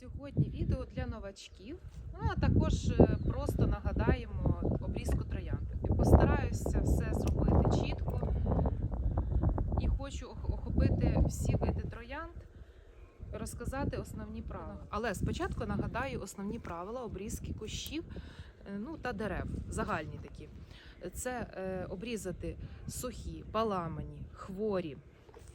Сьогодні відео для новачків, ну а також е, просто нагадаємо обрізку троянди. Постараюся все зробити чітко і хочу охопити всі види троянд, розказати основні правила. Але спочатку нагадаю основні правила обрізки кущів е, ну, та дерев, загальні такі. Це е, обрізати сухі, поламані, хворі,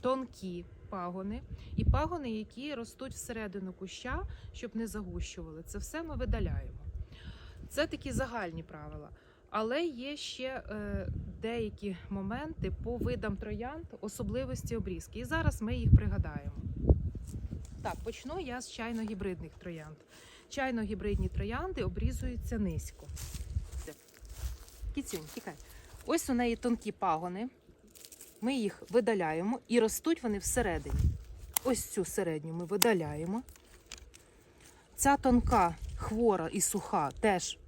тонкі пагони і пагони, які ростуть всередину куща, щоб не загущували. Це все ми видаляємо. Це такі загальні правила. Але є ще е, деякі моменти по видам троянд, особливості обрізки. І зараз ми їх пригадаємо. Так, почну я з чайно-гібридних троянд. Чайно-гібридні троянди обрізуються низько. Кіцюнь, тікай. Ось у неї тонкі пагони. Ми їх видаляємо і ростуть вони всередині. Ось цю середню ми видаляємо. Ця тонка, хвора і суха теж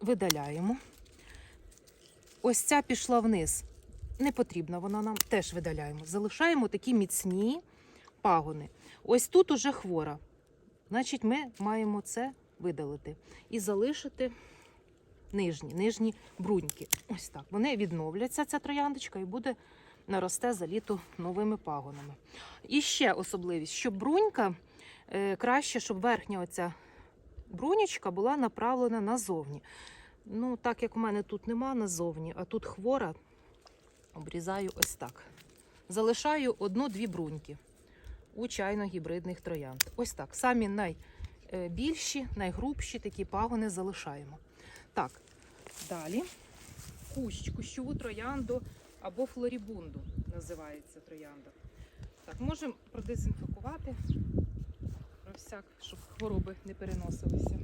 видаляємо. Ось ця пішла вниз. Не потрібна вона нам теж видаляємо. Залишаємо такі міцні пагони. Ось тут уже хвора. Значить, ми маємо це видалити і залишити нижні, нижні бруньки. Ось так. Вони відновляться, ця трояндочка, і буде наросте за літо новими пагонами. І ще особливість, щоб брунька е, краще, щоб верхня оця брунячка була направлена назовні. Ну, так як у мене тут нема назовні, а тут хвора, обрізаю ось так. Залишаю одну-дві бруньки у чайно-гібридних троянд. Ось так. Самі найбільші, найгрубші такі пагони залишаємо. Так, далі кущ, кущову троянду або флорібунду називається троянда. Так, можемо продезінфікувати про всяк, щоб хвороби не переносилися.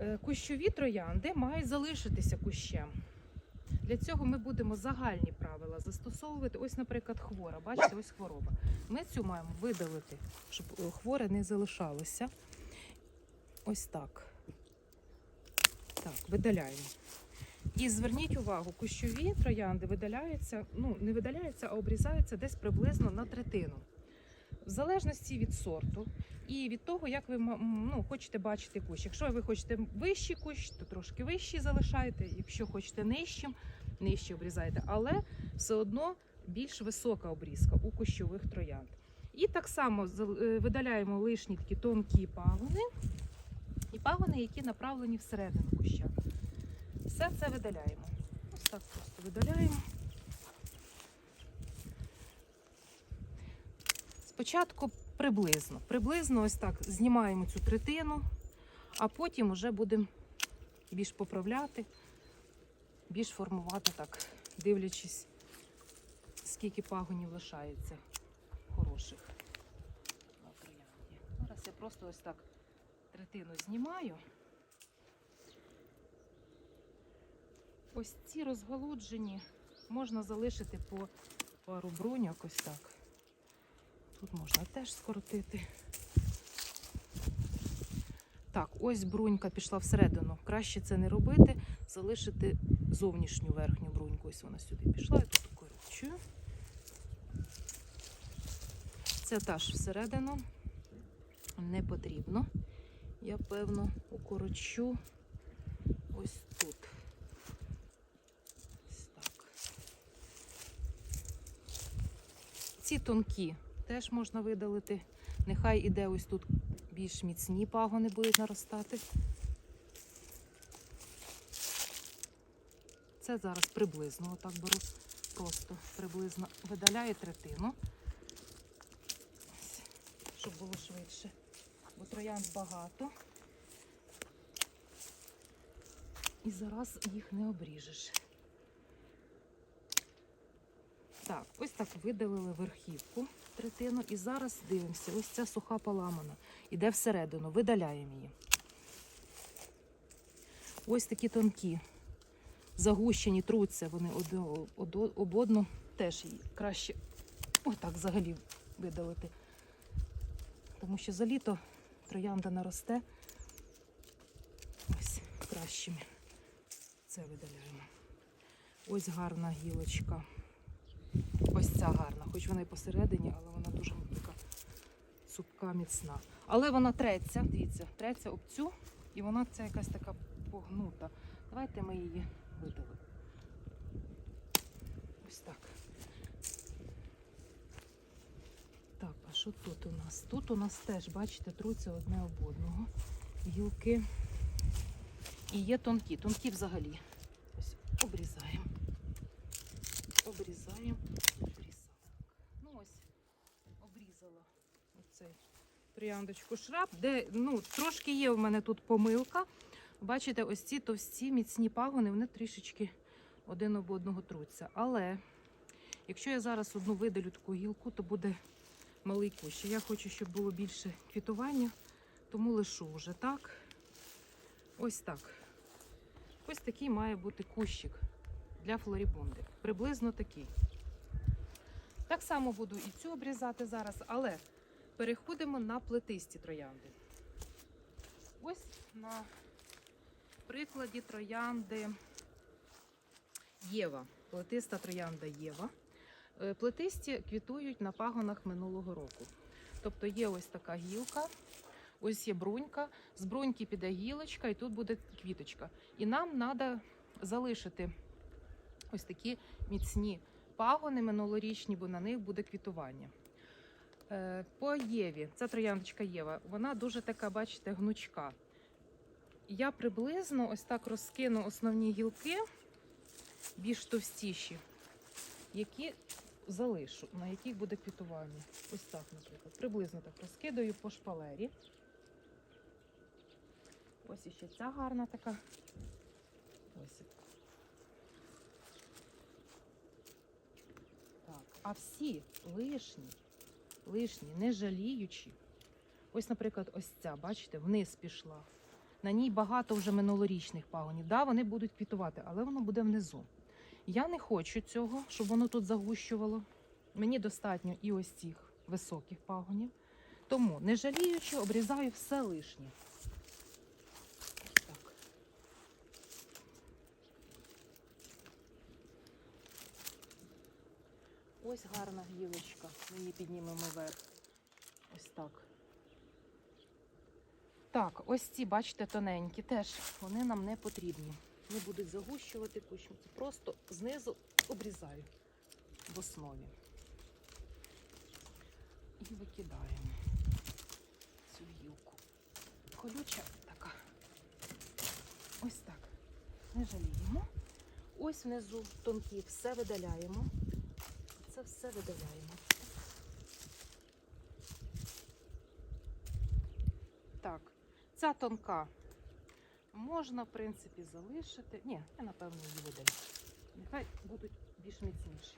Е, Кущові троянди мають залишитися кущем. Для цього ми будемо загальні правила застосовувати. Ось, наприклад, хвора. Бачите, ось хвороба. Ми цю маємо видалити, щоб е, хворе не залишалося. Ось так. Так, видаляємо. І зверніть увагу, кущові троянди видаляються, ну не видаляються, а обрізаються десь приблизно на третину. В залежності від сорту і від того, як ви ну, хочете бачити кущ. Якщо ви хочете вищий кущ, то трошки вищий залишаєте. Якщо хочете нижчим, нижче обрізаєте. Але все одно більш висока обрізка у кущових троянд. І так само е, видаляємо лишні такі тонкі пагони і пагони, які направлені всередину куща. Все це видаляємо. Ось так просто видаляємо. Спочатку приблизно. Приблизно ось так знімаємо цю третину, а потім вже будемо більш поправляти, більш формувати так, дивлячись, скільки пагонів лишається хороших. Зараз я просто ось так третину знімаю. Ось ці розголуджені можна залишити по пару бруньок ось так. Тут можна теж скоротити. Так, ось брунька пішла всередину. Краще це не робити, залишити зовнішню верхню бруньку. Ось вона сюди пішла, я тут укорочую. Це теж всередину не потрібно. Я, певно, укорочу. Ось так. Ці тонкі теж можна видалити. Нехай іде ось тут більш міцні пагони будуть наростати. Це зараз приблизно, отак беру, просто приблизно видаляю третину, щоб було швидше. Бо троянд багато. І зараз їх не обріжеш. Так, ось так видалили верхівку третину. І зараз дивимося, ось ця суха поламана. Іде всередину, видаляємо її. Ось такі тонкі, загущені, труться вони об одну. Теж її краще отак взагалі видалити. Тому що за літо троянда наросте. Ось кращими. Це видаляємо. Ось гарна гілочка. Ось ця гарна, хоч вона і посередині, але вона дуже така цупка, міцна. Але вона треться, дивіться, треться об цю, і вона ця якась така погнута. Давайте ми її видалимо. Ось так. Так, а що тут у нас? Тут у нас теж, бачите, труться одне об одного. Гілки. І є тонкі. Тонкі взагалі. Ось обрізаємо. Обрізаємо. Обрізала. Ну ось, обрізала оцей трояндочку шраб, де ну, трошки є в мене тут помилка. Бачите, ось ці товсті міцні пагони, вони трішечки один об одного труться. Але якщо я зараз одну видалю таку гілку, то буде малий кущ. Я хочу, щоб було більше квітування, тому лишу вже так. Ось так. Ось такий має бути кущик для флорібунди. Приблизно такий. Так само буду і цю обрізати зараз, але переходимо на плетисті троянди. Ось на прикладі троянди Єва. Плетиста троянда Єва. Е, Плетисті квітують на пагонах минулого року. Тобто є ось така гілка, ось є брунька, з бруньки піде гілочка, і тут буде квіточка. І нам треба залишити ось такі міцні пагони минулорічні, бо на них буде квітування. Е, По Єві, ця трояндочка Єва, вона дуже така, бачите, гнучка. Я приблизно ось так розкину основні гілки, більш товстіші, які залишу, на яких буде квітування. Ось так, наприклад. Приблизно так розкидаю по шпалері. Ось іще ця гарна така. Ось. Так, а всі лишні, лишні, не жаліючі. Ось, наприклад, ось ця, бачите, вниз пішла. На ній багато вже минулорічних пагонів. Да, вони будуть квітувати, але воно буде внизу. Я не хочу цього, щоб воно тут загущувало. Мені достатньо і ось цих високих пагонів. Тому, не жаліючи, обрізаю все лишнє. Ось гарна гілочка. Ми її піднімемо вверх. Ось так. Так, ось ці, бачите, тоненькі теж вони нам не потрібні. Не будуть загущувати кущ. Просто знизу обрізаю в основі. І викидаємо цю гілку. Колюча така. Ось так. Не жаліємо. Ось внизу тонкі, все видаляємо. Це все видаляємо. Так, ця тонка можна, в принципі, залишити. Ні, я напевно її видалю. Нехай будуть більш міцніші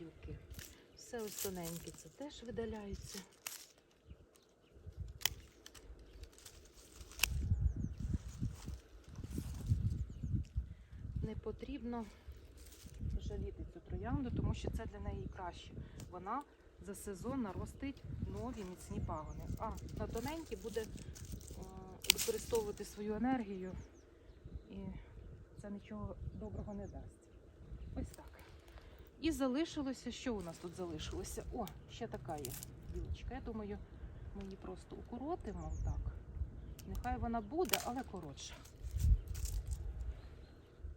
гілки. Все ось тоненьке, це теж видаляється. Не потрібно жаліти цю троянду, тому що це для неї краще. Вона за сезон наростить нові міцні пагони. А на тоненькі буде е, використовувати свою енергію, і це нічого доброго не дасть. Ось так. І залишилося, що у нас тут залишилося? О, ще така є білочка. Я думаю, ми її просто укоротимо так. Нехай вона буде, але коротша.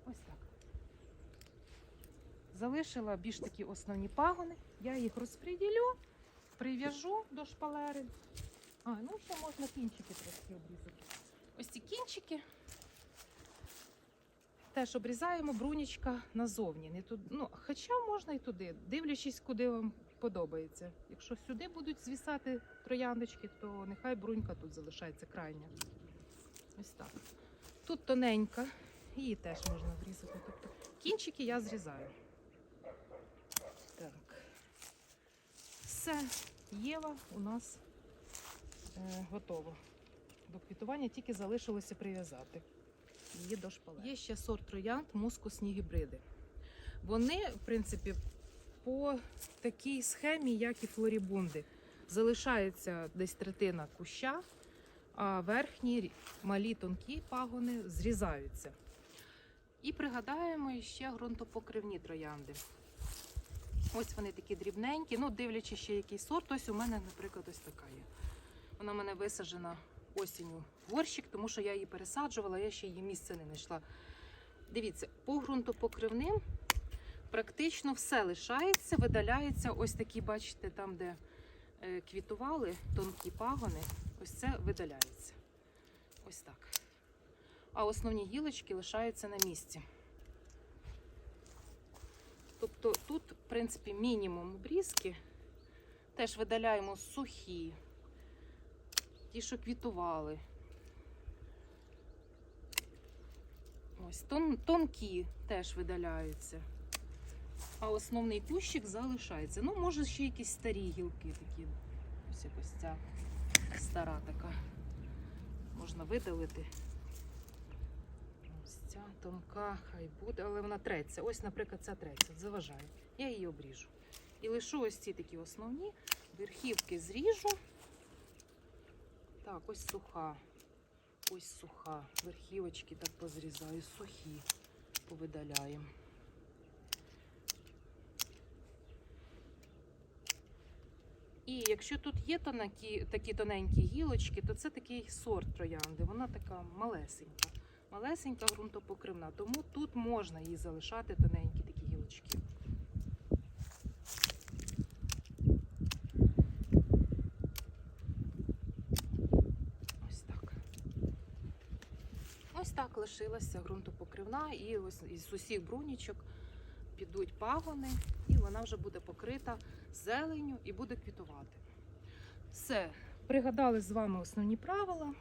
Ось так. Залишила більш такі основні пагони. Я їх розподілю, прив'яжу до шпалери. А, ну ще можна кінчики трошки обрізати. Ось ці кінчики теж обрізаємо брунічка назовні. Не тут, ну, хоча можна і туди, дивлячись, куди вам подобається. Якщо сюди будуть звісати трояндочки, то нехай брунька тут залишається крайня. Ось так. Тут тоненька, її теж можна обрізати. Тобто кінчики я зрізаю. Так. Все, Єва у нас е, готова до квітування, тільки залишилося прив'язати її до шпалери. Є ще сорт троянд мускусні гібриди. Вони, в принципі, по такій схемі, як і флорібунди, залишається десь третина куща, а верхні малі тонкі пагони зрізаються. І пригадаємо ще ґрунтопокривні троянди. Ось вони такі дрібненькі, ну дивлячись ще який сорт. Ось у мене, наприклад, ось така є. Вона в мене висаджена осінню в горщик, тому що я її пересаджувала, я ще її місце не знайшла. Дивіться, по ґрунтопокривним практично все лишається, видаляється. Ось такі, бачите, там, де е, квітували, тонкі пагони, ось це видаляється. Ось так. А основні гілочки лишаються на місці. Тобто тут, в принципі, мінімум обрізки. Теж видаляємо сухі, ті, що квітували. Ось тон, тонкі теж видаляються. А основний кущик залишається. Ну, може, ще якісь старі гілки такі. Ось якось ця стара така. Можна видалити. Ця тонка, хай буде, але вона треться. Ось, наприклад, ця треться, заважає. Я її обріжу. І лишу ось ці такі основні. Верхівки зріжу. Так, ось суха. Ось суха. Верхівочки так позрізаю, сухі повидаляємо. І якщо тут є тонкі, такі тоненькі гілочки, то це такий сорт троянди. Вона така малесенька. Малесенька ґрунтопокривна. Тому тут можна їй залишати тоненькі такі гілочки. Ось так. Ось так лишилася ґрунтопокривна, і ось із усіх брунічок підуть пагони, і вона вже буде покрита зеленню і буде квітувати. Все, пригадали з вами основні правила.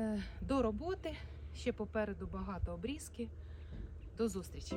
Е, До роботи. Ще попереду багато обрізки. До зустрічі!